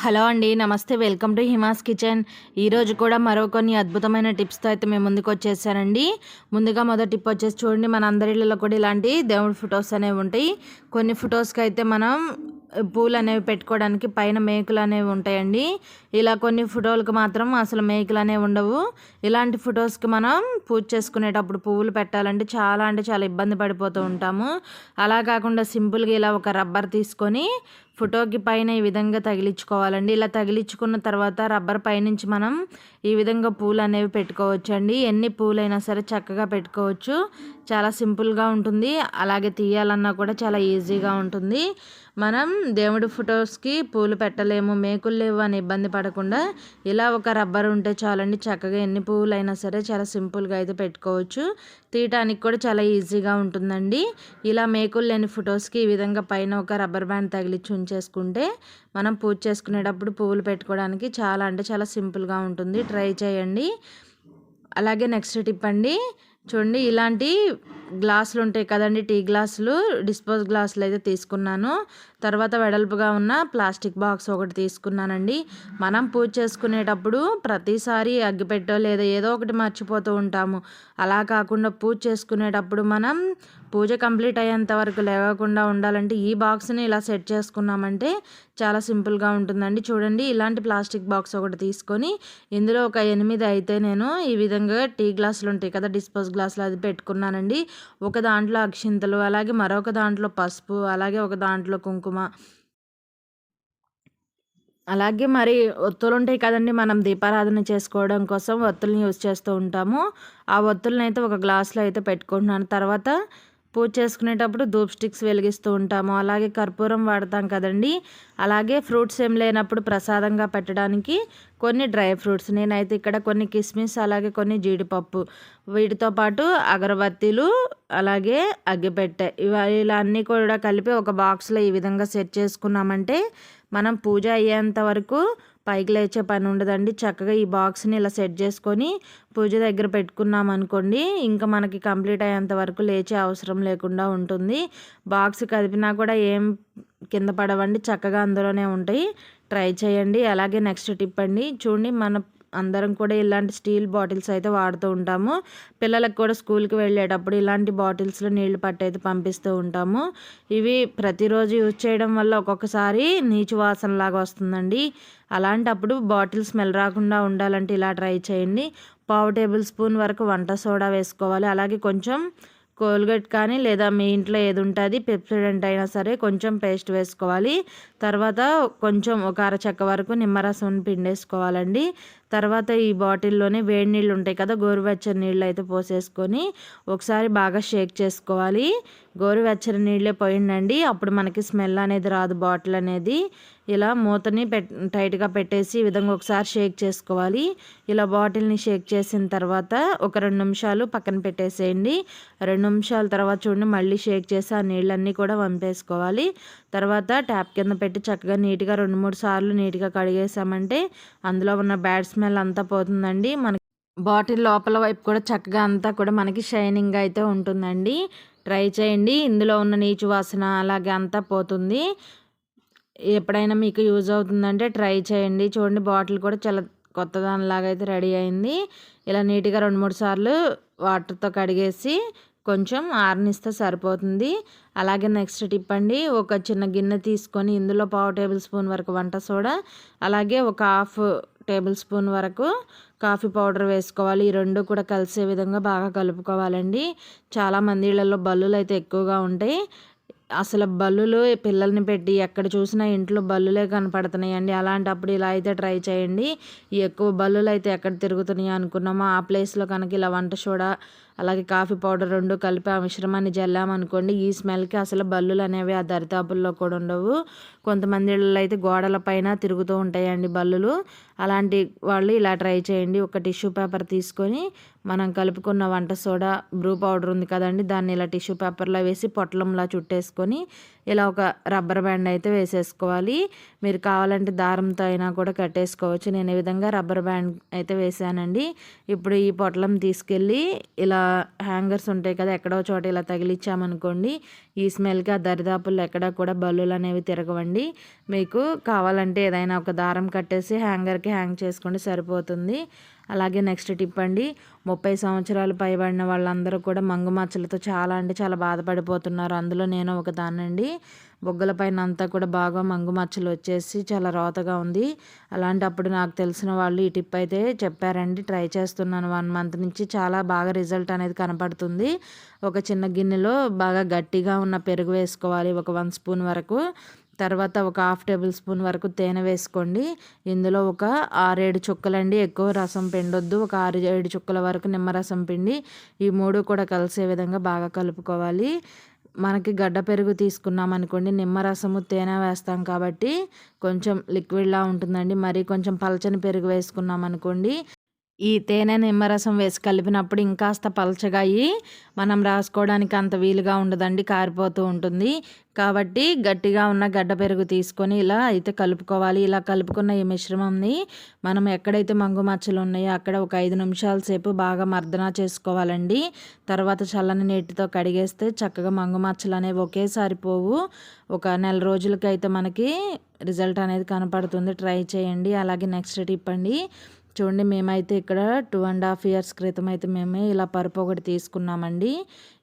Hello అండి నమస్తే. Welcome to Hima's kitchen. ఈరోజు కూడా మరో కొన్ని అద్భుతమైన టిప్స్తో అయితే మేము ముందుకు వచ్చేసానండి. ముందుగా మొదటి టిప్ వచ్చేసి చూడండి మన అందరిలో కూడా ఇలాంటి దేవుడి ఫొటోస్ అనేవి ఉంటాయి. కొన్ని ఫొటోస్కి అయితే మనం పూలు అనేవి పెట్టుకోవడానికి పైన మేకులు అనేవి ఉంటాయండి. ఇలా కొన్ని ఫోటోలకు మాత్రం అసలు మేకులు అనేవి ఉండవు. ఇలాంటి ఫొటోస్కి మనం పూజ చేసుకునేటప్పుడు పువ్వులు పెట్టాలంటే చాలా అంటే చాలా ఇబ్బంది పడిపోతూ ఉంటాము. అలా కాకుండా సింపుల్గా ఇలా ఒక రబ్బర్ తీసుకొని ఫోటోకి పైన ఈ విధంగా తగిలించుకోవాలండి. ఇలా తగిలించుకున్న తర్వాత రబ్బర్ పైనుంచి మనం ఈ విధంగా పూలు అనేవి పెట్టుకోవచ్చండి. ఎన్ని పూలైనా సరే చక్కగా పెట్టుకోవచ్చు. చాలా సింపుల్గా ఉంటుంది. అలాగే తీయాలన్నా కూడా చాలా ఈజీగా ఉంటుంది. మనం దేవుడి ఫొటోస్కి పూలు పెట్టలేము మేకులు లేవు అని ఇబ్బంది పడకుండా ఇలా ఒక రబ్బర్ ఉంటే చాలండి. చక్కగా ఎన్ని పువ్వులు అయినా సరే చాలా సింపుల్గా అయితే పెట్టుకోవచ్చు. తీయటానికి కూడా చాలా ఈజీగా ఉంటుందండి. ఇలా మేకులు లేని ఫొటోస్కి ఈ విధంగా పైన ఒక రబ్బర్ బ్యాండ్ తగిలిచ్చి ఉంచేసుకుంటే మనం పూజ చేసుకునేటప్పుడు పువ్వులు పెట్టుకోవడానికి చాలా అంటే చాలా సింపుల్గా ఉంటుంది. ట్రై చేయండి. అలాగే నెక్స్ట్ టిప్ అండి. చూడండి ఇలాంటి గ్లాసులు ఉంటాయి కదండి టీ గ్లాసులు. డిస్పోజ్ గ్లాసులు అయితే తీసుకున్నాను. తర్వాత వెడల్పుగా ఉన్న ప్లాస్టిక్ బాక్స్ ఒకటి తీసుకున్నానండి. మనం పూజ చేసుకునేటప్పుడు ప్రతిసారి అగ్గిపెట్టో లేదా ఏదో ఒకటి మర్చిపోతూ ఉంటాము. అలా కాకుండా పూజ చేసుకునేటప్పుడు మనం పూజ కంప్లీట్ అయ్యేంత వరకు లేవకుండా ఉండాలంటే ఈ బాక్స్ని ఇలా సెట్ చేసుకున్నామంటే చాలా సింపుల్గా ఉంటుందండి. చూడండి ఇలాంటి ప్లాస్టిక్ బాక్స్ ఒకటి తీసుకొని ఇందులో ఒక ఎనిమిది అయితే నేను ఈ విధంగా టీ గ్లాసులు ఉంటాయి కదా డిస్పోజ్ గ్లాసులు అది పెట్టుకున్నానండి. ఒక దాంట్లో అక్షింతలు అలాగే మరొక దాంట్లో పసుపు అలాగే ఒక దాంట్లో కుంకుమ. అలాగే మరి ఒత్తులు ఉంటాయి కదండి మనం దీపారాధన చేసుకోవడం కోసం ఒత్తుల్ని యూజ్ చేస్తూ ఉంటాము. ఆ ఒత్తుల్ని అయితే ఒక గ్లాస్లో అయితే పెట్టుకుంటున్నాను. తర్వాత పూజ చేసుకునేటప్పుడు ధూప్ స్టిక్స్ వెలిగిస్తూ ఉంటాము. అలాగే కర్పూరం వాడతాం కదండి. అలాగే ఫ్రూట్స్ ఏం లేనప్పుడు ప్రసాదంగా పెట్టడానికి కొన్ని డ్రై ఫ్రూట్స్. నేనైతే ఇక్కడ కొన్ని కిస్మిస్ అలాగే కొన్ని జీడిపప్పు. వీటితో పాటు అగరబత్తీలు అలాగే అగ్గిపెట్టె. ఇవి ఇలా అన్నీ కూడా కలిపి ఒక బాక్స్లో ఈ విధంగా సెట్ చేసుకున్నామంటే మనం పూజ అయ్యేంత వరకు పైకి లేచే పని ఉండదండి. చక్కగా ఈ బాక్స్ని ఇలా సెట్ చేసుకొని పూజ దగ్గర పెట్టుకున్నాం అనుకోండి ఇంకా మనకి కంప్లీట్ అయ్యేంత వరకు లేచే అవసరం లేకుండా ఉంటుంది. బాక్స్ కదిపినా కూడా ఏం కింద పడవండి చక్కగా అందులోనే ఉంటాయి. ట్రై చేయండి. అలాగే నెక్స్ట్ టిప్ అండి చూడండి మన అందరం కూడా ఇలాంటి స్టీల్ బాటిల్స్ అయితే వాడుతూ ఉంటాము. పిల్లలకు కూడా స్కూల్కి వెళ్ళేటప్పుడు ఇలాంటి బాటిల్స్లో నీళ్ళు పట్టయితే పంపిస్తూ ఉంటాము. ఇవి ప్రతిరోజు యూజ్ చేయడం వల్ల ఒక్కొక్కసారి నీచు వాసన లాగా వస్తుందండి. అలాంటప్పుడు బాటిల్ స్మెల్ రాకుండా ఉండాలంటే ఇలా ట్రై చేయండి. పావు టేబుల్ స్పూన్ వరకు వంట సోడా వేసుకోవాలి. అలాగే కొంచెం కోల్గేట్ కానీ లేదా మీ ఇంట్లో ఏది ఉంటుంది పెప్సిడెంట్ అయినా సరే కొంచెం పేస్ట్ వేసుకోవాలి. తర్వాత కొంచెం ఒక అరచక్క వరకు నిమ్మరసం పిండేసుకోవాలండి. తర్వాత ఈ బాటిల్లోనే వేడి నీళ్ళు ఉంటాయి కదా గోరువెచ్చని నీళ్ళు అయితే పోసేసుకొని ఒకసారి బాగా షేక్ చేసుకోవాలి. గోరువెచ్చని నీళ్ళే పోయిండండి. అప్పుడు మనకి స్మెల్ అనేది రాదు బాటిల్ అనేది. ఇలా మూతని పెట్ టైట్గా పెట్టేసి ఈ విధంగా ఒకసారి షేక్ చేసుకోవాలి. ఇలా బాటిల్ని షేక్ చేసిన తర్వాత ఒక రెండు నిమిషాలు పక్కన పెట్టేసేయండి. రెండు నిమిషాల తర్వాత చూడండి మళ్ళీ షేక్ చేసి ఆ నీళ్ళన్నీ కూడా వంపేసుకోవాలి. తర్వాత ట్యాప్ కింద పెట్టి చక్కగా నీట్గా రెండు మూడు సార్లు నీట్గా కడిగేసామంటే అందులో ఉన్న బ్యాడ్ స్మెల్ అంతా పోతుందండి. మనకి బాటిల్ లోపల వైపు కూడా చక్కగా అంతా కూడా మనకి షైనింగ్ అయితే ఉంటుందండి. ట్రై చేయండి. ఇందులో ఉన్న నీచు వాసన అలాగే అంతా పోతుంది. ఎప్పుడైనా మీకు యూజ్ అవుతుందంటే ట్రై చేయండి. చూడండి బాటిల్ కూడా చాలా కొత్త దానిలాగా అయితే రెడీ అయింది. ఇలా నీట్గా రెండు మూడు సార్లు వాటర్తో కడిగేసి కొంచెం ఆరనిస్తే సరిపోతుంది. అలాగే నెక్స్ట్ టిప్ అండి ఒక చిన్న గిన్నె తీసుకొని ఇందులో పావు టేబుల్ స్పూన్ వరకు వంట సోడా అలాగే ఒక హాఫ్ టేబుల్ స్పూన్ వరకు కాఫీ పౌడర్ వేసుకోవాలి. ఈ రెండు కూడా కలిసే విధంగా బాగా కలుపుకోవాలండి. చాలామంది ఇళ్ళలో బల్లులు అయితే ఎక్కువగా ఉంటాయి. అసలు బల్లులు పిల్లల్ని పెట్టి ఎక్కడ చూసినా ఇంట్లో బల్లులే కనపడుతున్నాయండి. అలాంటప్పుడు ఇలా అయితే ట్రై చేయండి. ఎక్కువ బల్లులు అయితే ఎక్కడ తిరుగుతున్నాయి అనుకున్నామో? ఆ ప్లేస్లో కనుక ఇలా వంట సోడా అలాగే కాఫీ పౌడర్ రెండు కలిపి ఆ మిశ్రమాన్ని జల్లామనుకోండి ఈ స్మెల్కి అసలు బల్లులు అనేవి ఆ దరితాపుల్లో కూడా ఉండవు. కొంతమంది ఇళ్ళలో అయితే గోడల పైన తిరుగుతూ ఉంటాయండి బల్లులు. అలాంటి వాళ్ళు ఇలా ట్రై చేయండి. ఒక టిష్యూ పేపర్ తీసుకొని మనం కలుపుకున్న వంట సోడా బ్రూ పౌడర్ ఉంది కదండి దాన్ని ఇలా టిష్యూ పేపర్లో వేసి పొట్లంలా చుట్టేసుకొని ఇలా ఒక రబ్బర్ బ్యాండ్ అయితే వేసేసుకోవాలి. మీరు కావాలంటే దారంతో అయినా కూడా కట్టేసుకోవచ్చు. నేను ఈ విధంగా రబ్బర్ బ్యాండ్ అయితే వేసానండి ఇప్పుడు ఈ పొట్లం తీసుకెళ్ళి ఇలా హ్యాంగర్స్ ఉంటాయి కదా ఎక్కడో చోట ఇలా తగిలిచ్చామనుకోండి ఈ స్మెల్కి ఆ దరిదాపుల్లో ఎక్కడ కూడా బల్లులు అనేవి తిరగవండి. మీకు కావాలంటే ఏదైనా ఒక దారం కట్టేసి హ్యాంగర్కి హ్యాంగ్ చేసుకోండి సరిపోతుంది. అలాగే నెక్స్ట్ టిప్ అండి ముప్పై సంవత్సరాలు పైబడిన వాళ్ళందరూ కూడా మంగు మచ్చలతో చాలా అంటే చాలా బాధపడిపోతున్నారు. అందులో నేను ఒక దాన్నండి బొగ్గల పైన అంతా కూడా బాగా మంగు మచ్చలు వచ్చేసి చాలా రోతగా ఉంది. అలాంటప్పుడు నాకు తెలిసిన వాళ్ళు ఈ టిప్ అయితే చెప్పారండి. ట్రై చేస్తున్నాను. వన్ మంత్ నుంచి చాలా బాగా రిజల్ట్ అనేది కనపడుతుంది. ఒక చిన్న గిన్నెలో బాగా గట్టిగా ఉన్న పెరుగు వేసుకోవాలి. ఒక వన్ స్పూన్ వరకు. తర్వాత ఒక హాఫ్ టేబుల్ స్పూన్ వరకు తేనె వేసుకోండి. ఇందులో ఒక ఆరేడు చుక్కలండి. ఎక్కువ రసం పిండొద్దు. ఒక ఆరు ఏడు చుక్కల వరకు నిమ్మరసం పిండి ఈ మూడు కూడా కలిసే విధంగా బాగా కలుపుకోవాలి. మనకి గడ్డ పెరుగు తీసుకున్నాం అనుకోండి నిమ్మరసము తేనె వేస్తాం కాబట్టి కొంచెం లిక్విడ్లా ఉంటుందండి. మరి కొంచెం పలచని పెరుగు వేసుకున్నాం అనుకోండి ఈ తేనె నిమ్మరసం వేసి కలిపినప్పుడు ఇంకాస్త పలచగా అయ్యి మనం రాసుకోవడానికి అంత వీలుగా ఉండదండి కారిపోతూ ఉంటుంది. కాబట్టి గట్టిగా ఉన్న గడ్డ పెరుగు తీసుకొని ఇలా అయితే కలుపుకోవాలి. ఇలా కలుపుకున్న ఈ మిశ్రమంని మనం ఎక్కడైతే మంగు మచ్చలు ఉన్నాయో అక్కడ ఒక ఐదు నిమిషాల సేపు బాగా మర్దన చేసుకోవాలండి. తర్వాత చల్లని నీటితో కడిగేస్తే చక్కగా మంగు మచ్చలు అనేవి ఒకేసారి పోవు. ఒక నెల రోజులకైతే మనకి రిజల్ట్ అనేది కనపడుతుంది. ట్రై చేయండి. అలాగే నెక్స్ట్ టిప్ అండి చూడండి మేమైతే ఇక్కడ టూ అండ్ హాఫ్ ఇయర్స్ క్రితం అయితే మేము ఇలా పరుపు ఒకటి తీసుకున్నామండి.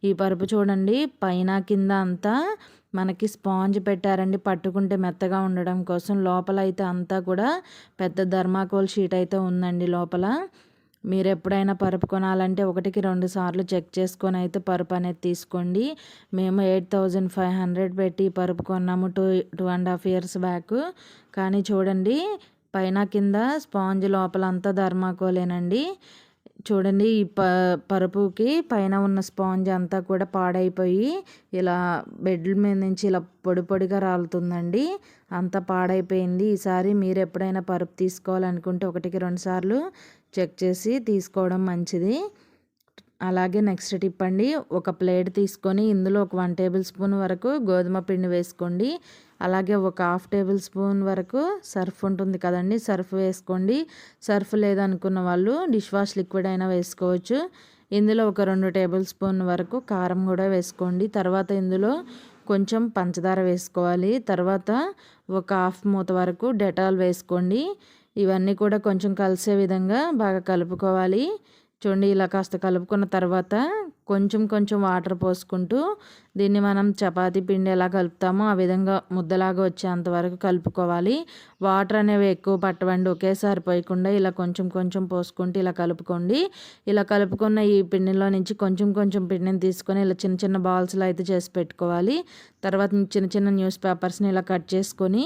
ఈ పరుపు చూడండి పైన కింద అంతా మనకి స్పాంజ్ పెట్టారండి. పట్టుకుంటే మెత్తగా ఉండడం కోసం లోపల అయితే అంతా కూడా పెద్ద ధర్మాకోల్ షీట్ అయితే ఉందండి లోపల. మీరు ఎప్పుడైనా పరుపు కొనాలంటే ఒకటికి రెండు సార్లు చెక్ చేసుకొని అయితే పరుపు అనేది తీసుకోండి. మేము ఎయిట్ థౌజండ్ ఫైవ్ హండ్రెడ్ పెట్టి పరుపు కొన్నాము two two and half years back కానీ చూడండి పైన కింద స్పాంజ్ లోపల అంతా ధర్మాకోలేనండి. చూడండి ఈ ప పరుపుకి పైన ఉన్న స్పాంజ్ అంతా కూడా పాడైపోయి ఇలా బెడ్ మీద నుంచి ఇలా పొడి పొడిగా రాలుతుందండి. అంతా పాడైపోయింది. ఈసారి మీరు ఎప్పుడైనా పరుపు తీసుకోవాలనుకుంటే ఒకటికి రెండు సార్లు చెక్ చేసి తీసుకోవడం మంచిది. అలాగే నెక్స్ట్ టిప్ అండి ఒక ప్లేట్ తీసుకొని ఇందులో ఒక వన్ టేబుల్ స్పూన్ వరకు గోధుమ పిండి వేసుకోండి. అలాగే ఒక హాఫ్ టేబుల్ స్పూన్ వరకు సర్ఫ్ ఉంటుంది కదండి సర్ఫ్ వేసుకోండి. సర్ఫ్ లేదనుకున్న వాళ్ళు డిష్ వాష్ లిక్విడ్ అయినా వేసుకోవచ్చు. ఇందులో ఒక రెండు టేబుల్ స్పూన్ వరకు కారం కూడా వేసుకోండి. తర్వాత ఇందులో కొంచెం పంచదార వేసుకోవాలి. తర్వాత ఒక హాఫ్ మూత వరకు డెటాల్ వేసుకోండి. ఇవన్నీ కూడా కొంచెం కలిసే విధంగా బాగా కలుపుకోవాలి. చూడండి ఇలా కాస్త కలుపుకున్న తర్వాత కొంచెం కొంచెం వాటర్ పోసుకుంటూ దీన్ని మనం చపాతీ పిండి ఎలా కలుపుతామో ఆ విధంగా ముద్దలాగా వచ్చేంత వరకు కలుపుకోవాలి. వాటర్ అనేవి ఎక్కువ పట్టవండి ఒకేసారి పోయకుండా ఇలా కొంచెం కొంచెం పోసుకుంటూ ఇలా కలుపుకోండి. ఇలా కలుపుకున్న ఈ పిండిలో నుంచి కొంచెం కొంచెం పిండిని తీసుకొని ఇలా చిన్న చిన్న బాల్స్లో అయితే చేసి పెట్టుకోవాలి. తర్వాత చిన్న చిన్న న్యూస్ పేపర్స్ని ఇలా కట్ చేసుకొని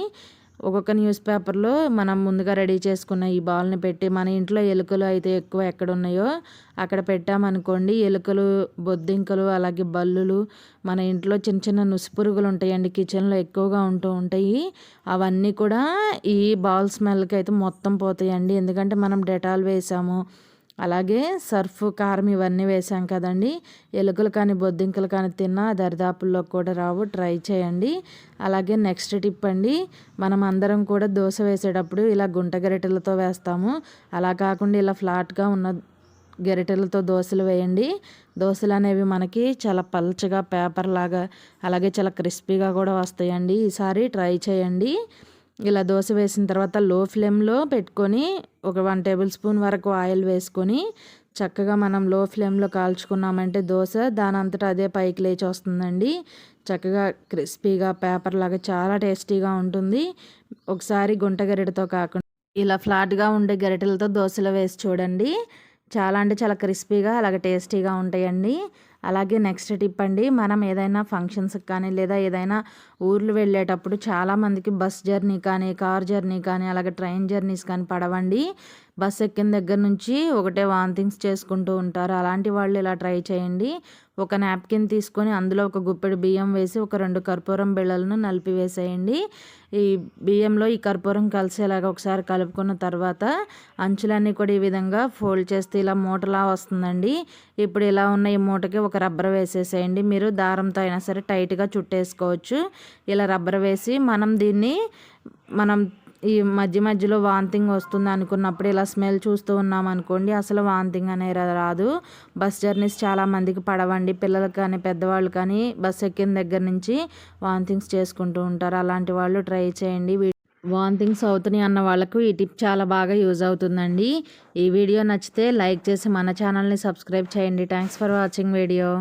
ఒక్కొక్క న్యూస్ పేపర్లో మనం ముందుగా రెడీ చేసుకున్న ఈ బాల్ని పెట్టి మన ఇంట్లో ఎలుకలు అయితే ఎక్కువ ఎక్కడ ఉన్నాయో అక్కడ పెట్టామనుకోండి ఎలుకలు బొద్దింకలు అలాగే బల్లులు మన ఇంట్లో చిన్న చిన్న నుసిపురుగులు ఉంటాయండి కిచెన్లో ఎక్కువగా ఉంటూ ఉంటాయి. అవన్నీ కూడా ఈ బాల్ స్మెల్కి అయితే మొత్తం పోతాయండి. ఎందుకంటే మనం డెటాల్ వేసాము అలాగే సర్ఫ్ కారం ఇవన్నీ వేసాం కదండి. ఎలుకలు కానీ బొద్దింకలు కానీ తిన్నా దరిదాపుల్లో కూడా రావు. ట్రై చేయండి. అలాగే నెక్స్ట్ టిప్ అండి మనం అందరం కూడా దోశ వేసేటప్పుడు ఇలా గుంట గరిటెలతో వేస్తాము. అలా కాకుండా ఇలా ఫ్లాట్గా ఉన్న గరిటెలతో దోశలు వేయండి. దోశలు అనేవి మనకి చాలా పల్చగా పేపర్ లాగా అలాగే చాలా క్రిస్పీగా కూడా వస్తాయండి. ఈసారి ట్రై చేయండి. ఇలా దోశ వేసిన తర్వాత లో ఫ్లేమ్లో పెట్టుకొని ఒక వన్ టేబుల్ స్పూన్ వరకు ఆయిల్ వేసుకొని చక్కగా మనం లో ఫ్లేమ్లో కాల్చుకున్నామంటే దోశ దాని అంతటా అదే పైకి లేచి వస్తుందండి. చక్కగా క్రిస్పీగా పేపర్ లాగా చాలా టేస్టీగా ఉంటుంది. ఒకసారి గుంట గరిటతో కాకుండా ఇలా ఫ్లాట్గా ఉండే గరిటెలతో దోశలు వేసి చూడండి. చాలా అంటే చాలా క్రిస్పీగా అలాగే టేస్టీగా ఉంటాయండి. అలాగే నెక్స్ట్ టిప్ అండి మనం ఏదైనా ఫంక్షన్స్కి కానీ లేదా ఏదైనా ఊర్లు వెళ్ళేటప్పుడు చాలామందికి బస్ జర్నీ కానీ కార్ జర్నీ కానీ అలాగే ట్రైన్ జర్నీస్ కానీ పడవండి. బస్ ఎక్కిన దగ్గర నుంచి ఒకటే వాంతింగ్స్ చేసుకుంటూ ఉంటారు. అలాంటి వాళ్ళు ఇలా ట్రై చేయండి. ఒక నాప్కిన్ తీసుకొని అందులో ఒక గుప్పెడు బియ్యం వేసి ఒక రెండు కర్పూరం బిళ్ళలను నలిపి వేసేయండి. ఈ బియ్యంలో ఈ కర్పూరం కలిసేలాగా ఒకసారి కలుపుకున్న తర్వాత అంచులన్నీ కూడా ఈ విధంగా ఫోల్డ్ చేస్తే ఇలా మూటలా వస్తుందండి. ఇప్పుడు ఇలా ఉన్న ఈ మూటకి ఒక రబ్బర్ వేసేసేయండి. మీరు దారంతో అయినా సరే టైట్గా చుట్టేసుకోవచ్చు. ఇలా రబ్బర్ వేసి మనం దీన్ని మనం ఈ మధ్య మధ్యలో వాంతింగ్ వస్తుంది అనుకున్నప్పుడు ఇలా స్మెల్ చూస్తూ ఉన్నాం అనుకోండి అసలు వాంతింగ్ అనేది రాదు. బస్ జర్నీస్ చాలా మందికి పడవండి. పిల్లలకు కానీ పెద్దవాళ్ళు కానీ బస్ ఎక్కిన దగ్గర నుంచి వాంతింగ్స్ చేసుకుంటూ ఉంటారు. అలాంటి వాళ్ళు ట్రై చేయండి. వాంతింగ్స్ అవుతున్నాయి అన్న వాళ్ళకు ఈ టిప్ చాలా బాగా యూజ్ అవుతుందండి. ఈ వీడియో నచ్చితే లైక్ చేసి మన ఛానల్ని సబ్స్క్రైబ్ చేయండి. Thanks for watching video.